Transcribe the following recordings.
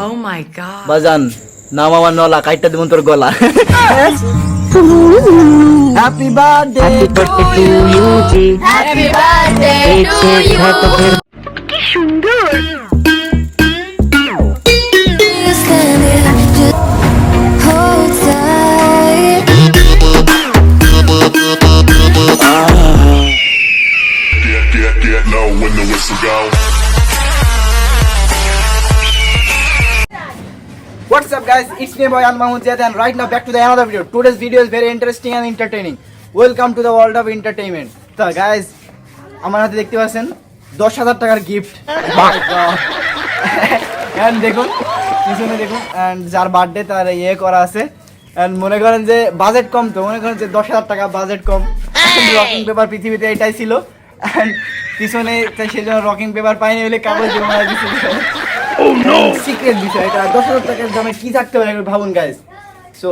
Oh my god. বাজান নাম আমার নলা কাইটটা দিবন তোর গলা। Happy birthday Happy birthday It's me boy An Mahmoud Ziyad and right now back to the another video. Today's video is very interesting and entertaining. Welcome to the world of entertainment. তো guys, আমার হাতে দেখতে পাচ্ছেন দশ হাজার টাকার gift and দেখুন পিছনে দেখুন অ্যান্ড যার বার্থডে তার ইয়ে করা আছে। অ্যান্ড মনে করেন যে বাজেট কম তো মনে করেন যে দশ হাজার টাকা বাজেট কম। রকিং পেপার পৃথিবীতে এটাই ছিল। অ্যান্ড পিছনে তাই সেই জন্য রকিং পেপার পাইনি বলে কাগজ জমা দিয়েছিল সিক্রেট বিষয় এটা দশ হাজার টাকার দামে কি থাকতে পারে ভাবুন গাইজ সো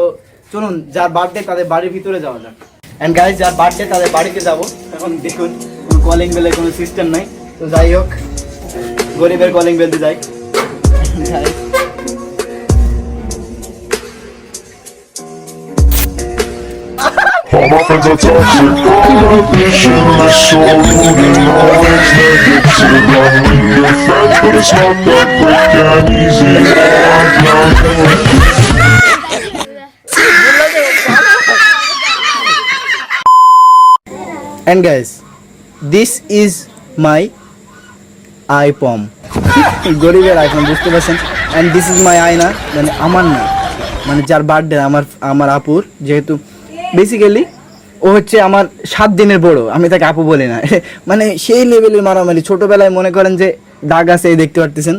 চলুন যার বার্থডে তাদের বাড়ির ভিতরে যাওয়া যাক। অ্যান্ড গাইজ যার বার্থডে তাদের বাড়িতে যাব। এখন দেখুন কলিং বেলের কোনো সিস্টেম নাই। তো যাই হোক গরিবের কলিং বেলতে যাই। Guys, All my friends are toxic. Visionless, so rude and always negative. I'm it's not that quick and easy. Down and guys, this is my আইপম গরিবের আইফোন বুঝতে পারছেন? অ্যান্ড দিস ইজ মাই আয়না মানে আমার না মানে যার বার্থডে আমার আমার আপুর, যেহেতু বেসিক্যালি ও হচ্ছে আমার সাত দিনের বড়, আমি তাকে আপু বলি না। মানে সেই লেভেলের মারামারি। ছোটবেলায় মনে করেন যে দাগ আছে এই দেখতে পারতেছেন।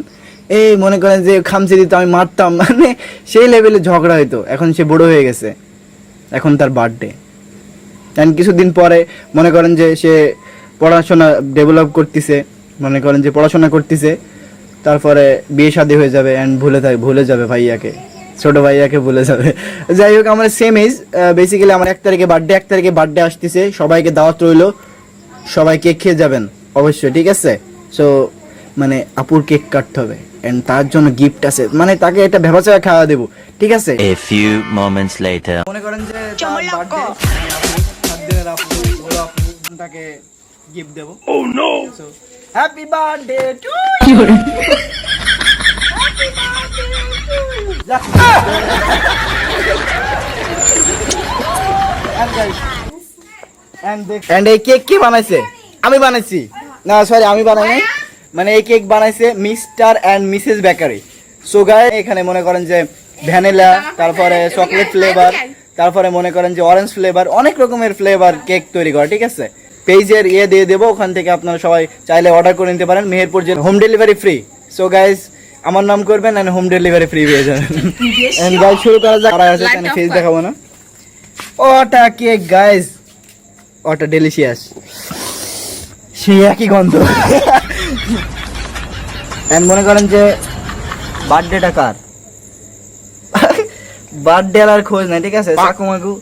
এই মনে করেন যে খামচি দিত, আমি মারতাম। মানে সেই লেভেলে ঝগড়া হইতো। এখন সে বড় হয়ে গেছে। এখন তার বার্থডে অ্যান্ড কিছুদিন পরে মনে করেন যে সে পড়াশোনা ডেভেলপ করতেছে, মনে করেন যে পড়াশোনা করতেছে। তারপরে বিয়ে শাদী হয়ে যাবে অ্যান্ড ভুলে থাকে ভুলে যাবে ভাইয়াকে। ছোট ভাইয়াকে ভুলে যাবে। যাই হোক, আমার সেম এজ বেসিক্যালি আমার এক তারিখে বার্থডে এক তারিখে বার্থডে আসতেছে। সবাইকে দাওয়াত রইল। সবাই কেক খেয়ে যাবেন, অবশ্যই, ঠিক আছে? সো মানে আপুর কেক কাটতে হবে। এন্ড তার জন্য গিফট আছে। মানে তাকে একটা ভেবাচা খাওয়া দেবো। ঠিক আছে? A few moments later. মনে করেন যে তাকে gift দেবো। যা। And guys, and দেখ- and এই কেক কে বানাইছে? আমি বানাইছি। না সরি আমি বানাই নাই। মানে এই কেক বানাইছে mister and missus bakery. So গায়ে এখানে মনে করেন যে ভ্যানিলা তারপরে চকলেট ফ্লেভার তারপরে মনে করেন যে অরেঞ্জ ফ্লেভার অনেক রকমের ফ্লেভার কেক তৈরি করে ঠিক আছে? পেজের ইয়ে দিয়ে দেবো ওখান থেকে আপনারা সবাই চাইলে অর্ডার করে নিতে পারেন মেহেরপুর যে home delivery free so guys আমার নাম করবেন অ্যান্ড হোম ডেলিভারি ফ্রি পেয়ে যাবেন। এন্ড গাইজ শুরু করা যাক। আর আছে ফেস দেখাবো না। ওটা কেক গাইজ ওটা ডেলিশিয়াস সেই একই গন্ধ। মনে করেন যে বার্থডেটা কার? বার্থডে আর খোঁজ নাই ঠিক আছে? চাকু মাকু।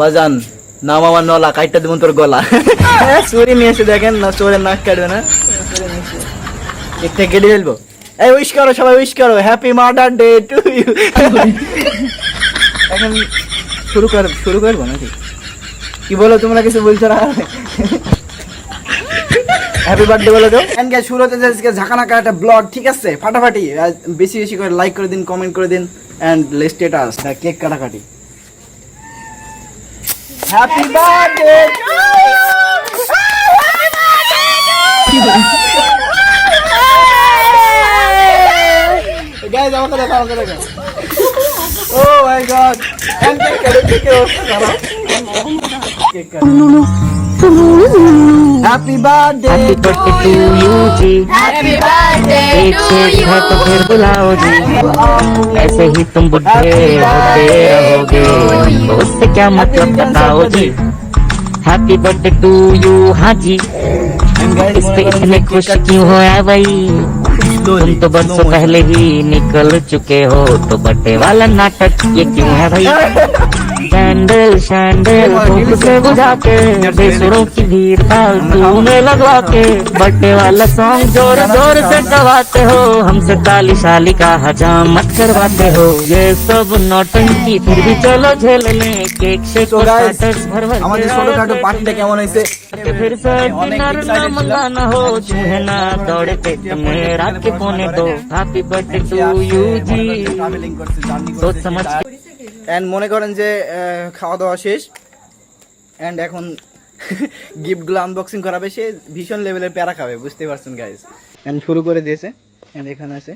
বাজান নাম আমার নলা কাইটটা দেবো তোর গলা। চুরি নিয়ে এসে দেখেন না চোরের নাক কাটবে না। একটা ফেলব। এই উইশ করো সবাই উইশ করো। Happy murder day to you এখন শুরু কর শুরু করব নাকি? কি বলো তোমরা কিছু বলছো না? হ্যাপি বার্থডে বলে দাও। এন্ড গাইস শুরু হতে যাচ্ছে ঝাঁকানাকা একটা ব্লগ ঠিক আছে? ফাটাফাটি বেশি বেশি করে লাইক করে দিন কমেন্ট করে দিন এন্ড স্টেটাস কেক কাটাকাটি। হ্যাপি বার্থডে গাইস আমাকে দেখো আমাকে দেখো। Oh my god and cake কাটো কেক কাটো। কেক কাটো happy birthday happy birthday to you ji happy birthday एक है तो फिर बुलाओ जी। ऐसे ही तुम बुढ़े होते रहोगे। उससे क्या मतलब बताओ जी। हैप्पी बर्थडे टू यू हाँ जी। इस पे इतने खुश क्यों हो है भाई? तुम तो बरसों पहले ही निकल चुके हो तो बर्थडे वाला नाटक ये क्यों है भाई? कैंडल सैंडल धूप से बुझा के बेसुरों की भीड़ फालतू में लगवा के बर्थडे वाला सॉन्ग जोर जोर से गवाते हो हमसे ताली शाली का हजाम मत करवाते हो ये सब नौटंकी फिर भी चलो झेल लें केक शेक So और guys, starters भर भर के আমাদের ছোটখাটো পার্টিটা কেমন হয়েছে के फिर से অনেক डिनर ना excited ছিলাম। मंगाना हो चूहे ना दौड़े पेट में रात के पौने दो happy birthday to you ji travelling করছে জার্নি सोच समझ के এন্ড মনে করেন যে খাওয়া দাওয়া শেষ। এন্ড এখন গিফটগুলো আনবক্সিং করাবে, সে ভীষণ লেভেলের প্যারা খাবে, বুঝতে পারছেন গাইজ এন্ড শুরু করে দিয়েছে। এন্ড এখানে আছে।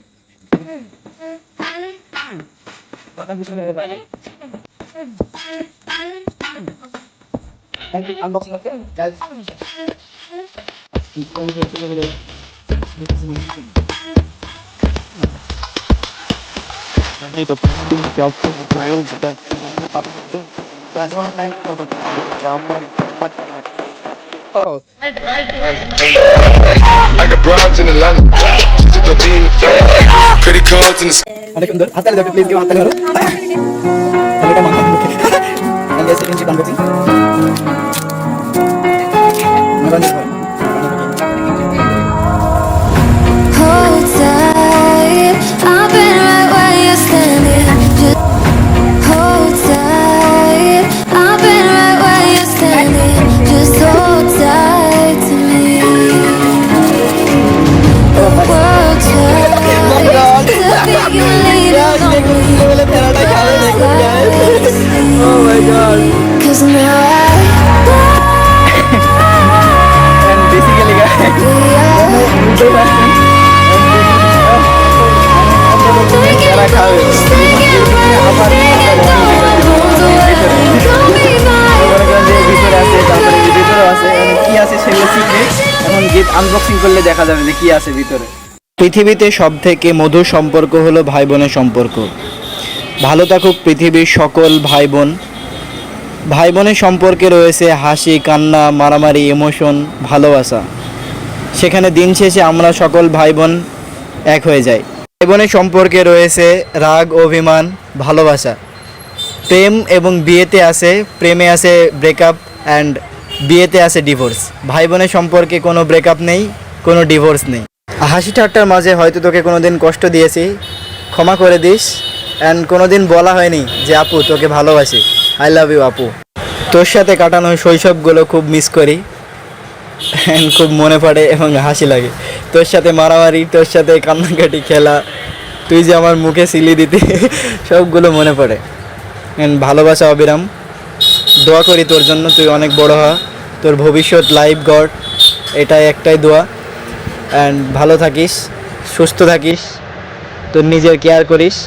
আনবক্সিং আছে guys I got broads in Atlanta. Just to go be Credit cards in the অনেক সুন্দর হাতালে দেখো প্লিজ কেউ হাতালে ধরো আর এটা মাথা মুখে এন্ড করলে দেখা যাবে যে কি আছে ভিতরে পৃথিবীতে সব থেকে মধুর সম্পর্ক হলো ভাই বোনের সম্পর্ক। ভালো থাকুক পৃথিবীর সকল ভাই বোন ভাই বোনের সম্পর্কে রয়েছে হাসি, কান্না, মারামারি ইমোশন ভালোবাসা। সেখানে দিন শেষে আমরা সকল ভাই বোন এক হয়ে যাই। ভাই বোনের সম্পর্কে রয়েছে রাগ, অভিমান, ভালোবাসা। প্রেম এবং বিয়েতে আছে, প্রেমে আছে ব্রেকআপ অ্যান্ড বিয়েতে আছে ডিভোর্স ভাই বোনের সম্পর্কে কোনো ব্রেকআপ নেই, কোনো ডিভোর্স নেই। হাসি ঠাট্টার মাঝে হয়তো তোকে কোনো দিন কষ্ট দিয়েছি। ক্ষমা করে দিস। অ্যান্ড কোনো দিন বলা হয়নি যে, আপু, তোকে ভালোবাসি। আই লাভ ইউ আপু। তোর সাথে কাটানো শৈশবগুলো খুব মিস করি। অ্যান্ড খুব মনে পড়ে এবং হাসি লাগে। তোর সাথে মারামারি, তোর সাথে কান্নাকাটি খেলা, তুই যে আমার মুখে সিলি দিতে, সবগুলো মনে পড়ে। অ্যান্ড ভালোবাসা, অবিরাম। দোয়া করি তোর জন্য, তুই অনেক বড় হ। তোর ভবিষ্যৎ লাইফ গড। এটাই একটাই দোয়া। অ্যান্ড ভালো থাকিস, সুস্থ থাকিস। তোর নিজের কেয়ার করিস।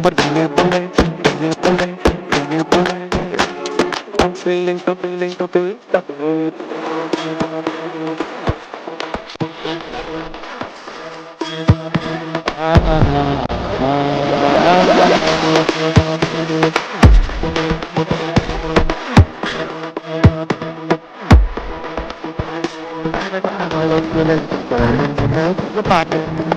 but dinner bullet, dinner bullet, dinner bullet. I'm feeling the feeling the feeling the good. Thank you.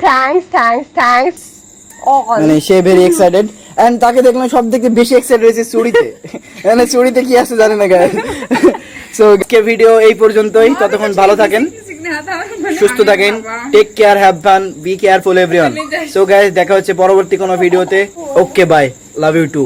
Thanks, thanks, thanks. All. মানে সে ভেরি এক্সাইটেড এন্ড তাকে দেখলাম সব থেকে বেশি এক্সাইটেড হয়েছে চুরিতে মানে চুরিতে কি আছে জানে না গায়ে সো কে ভিডিও এই পর্যন্তই। ততক্ষণ ভালো থাকেন। সুস্থ থাকেন take care have fun be careful everyone so guys দেখা হচ্ছে পরবর্তী কোনো ভিডিওতে okay bye love you too